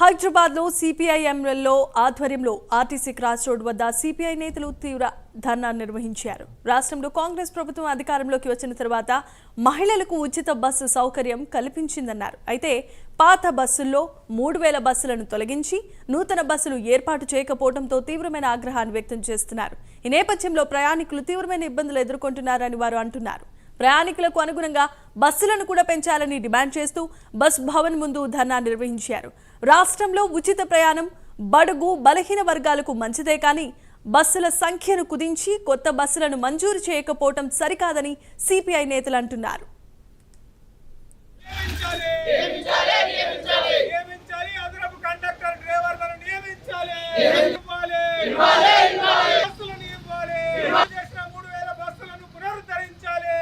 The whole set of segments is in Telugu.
హైదరాబాద్లో సిపిఐఎంలో ఆధ్వర్యంలో ఆర్టీసీ క్రాస్ రోడ్ వద్ద సిపిఐ నేతలు తీవ్ర ధర్నా నిర్వహించారు. రాష్ట్రంలో కాంగ్రెస్ ప్రభుత్వం అధికారంలోకి వచ్చిన తర్వాత మహిళలకు ఉచిత బస్సు సౌకర్యం కల్పించిందన్నారు. అయితే పాత బస్సుల్లో మూడు వేల బస్సులను తొలగించి నూతన బస్సులు ఏర్పాటు చేయకపోవడంతో తీవ్రమైన ఆగ్రహాన్ని వ్యక్తం చేస్తున్నారు. ఈ నేపథ్యంలో ప్రయాణికులు తీవ్రమైన ఇబ్బందులు ఎదుర్కొంటున్నారని వారు అంటున్నారు. ప్రయాణికులకు అనుగుణంగా బస్సులను కూడా పెంచాలని డిమాండ్ చేస్తూ బస్ భవన్ ముందు ధర్నా నిర్వహించారు. రాష్ట్రంలో ఉచిత ప్రయాణం బడుగు బలహీన వర్గాలకు మంచిదే కానీ బస్సుల సంఖ్యను కుదించి కొత్త బస్సులను మంజూరు చేయకపోవటం సరికాదని సిపిఐ నేతలు అంటున్నారు. నియమించాలి నియమించాలి అదనపు కండక్టర్ డ్రైవర్లను నియమించాలి ఇవ్వాలి బస్సులను ఇవ్వాలి చేసిన మూడు వేల బస్సులను పునరుద్ధరించాలి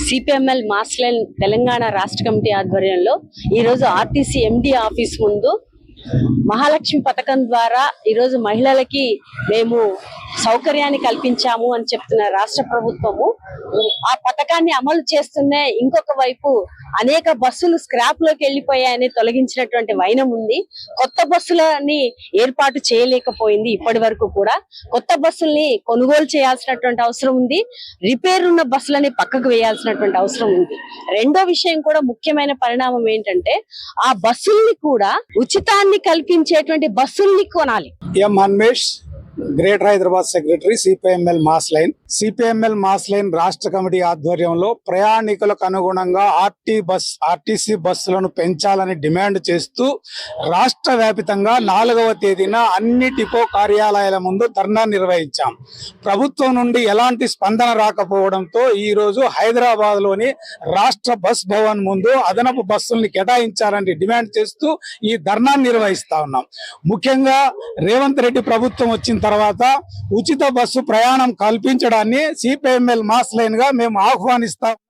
సిపిఎంఎల్ మాస్లైన్ తెలంగాణ రాష్ట్ర కమిటీ ఆధ్వర్యంలో ఈరోజు ఆర్టీసీ ఎండి ఆఫీస్ ముందు మహాలక్ష్మి పథకం ద్వారా ఈరోజు మహిళలకి మేము సౌకర్యాన్ని కల్పించాము అని చెప్తున్న రాష్ట్ర ప్రభుత్వము ఆ పథకాన్ని అమలు చేస్తూనే ఇంకొక వైపు అనేక బస్సులు స్క్రాప్లోకి వెళ్ళిపోయాయని తొలగించినటువంటి వైనం ఉంది. కొత్త బస్సులని ఏర్పాటు చేయలేకపోయింది ఇప్పటి వరకు కూడా. కొత్త బస్సుల్ని కొనుగోలు చేయాల్సినటువంటి అవసరం ఉంది. రిపేర్ ఉన్న బస్సులని పక్కకు వేయాల్సినటువంటి అవసరం ఉంది. రెండో విషయం కూడా ముఖ్యమైన పరిణామం ఏంటంటే ఆ బస్సుల్ని కూడా ఉచితాన్ని కల్పించేటువంటి బస్సుల్ని కొనాలి. M Hanmesh greater Hyderabad secretary CPIML mass line. CPIML mass line రాష్ట్ర కమిటీ ఆధ్వర్యంలో ప్రయాణికులకు అనుగుణంగా ఆర్టీ బస్ ఆర్టీసీ బస్సులను పెంచాలని డిమాండ్ చేస్తూ రాష్ట్ర వ్యాపితంగా నాలుగవ తేదీన అన్ని డిపో కార్యాలయాల ముందు ధర్నా నిర్వహించాం. ప్రభుత్వం నుండి ఎలాంటి స్పందన రాకపోవడంతో ఈ రోజు హైదరాబాద్లోని రాష్ట్ర బస్ భవన్ ముందు అదనపు బస్సుల్ని కేటాయించాలని డిమాండ్ చేస్తూ ఈ ధర్నా నిర్వహిస్తా ఉన్నాం. ముఖ్యంగా రేవంత్ రెడ్డి ప్రభుత్వం వచ్చిన తర్వాత ఉచిత బస్సు ప్రయాణం కల్పించడాన్ని సిపిఎంఎల్ మాస్ లైన్గా మేము ఆహ్వానిస్తాం.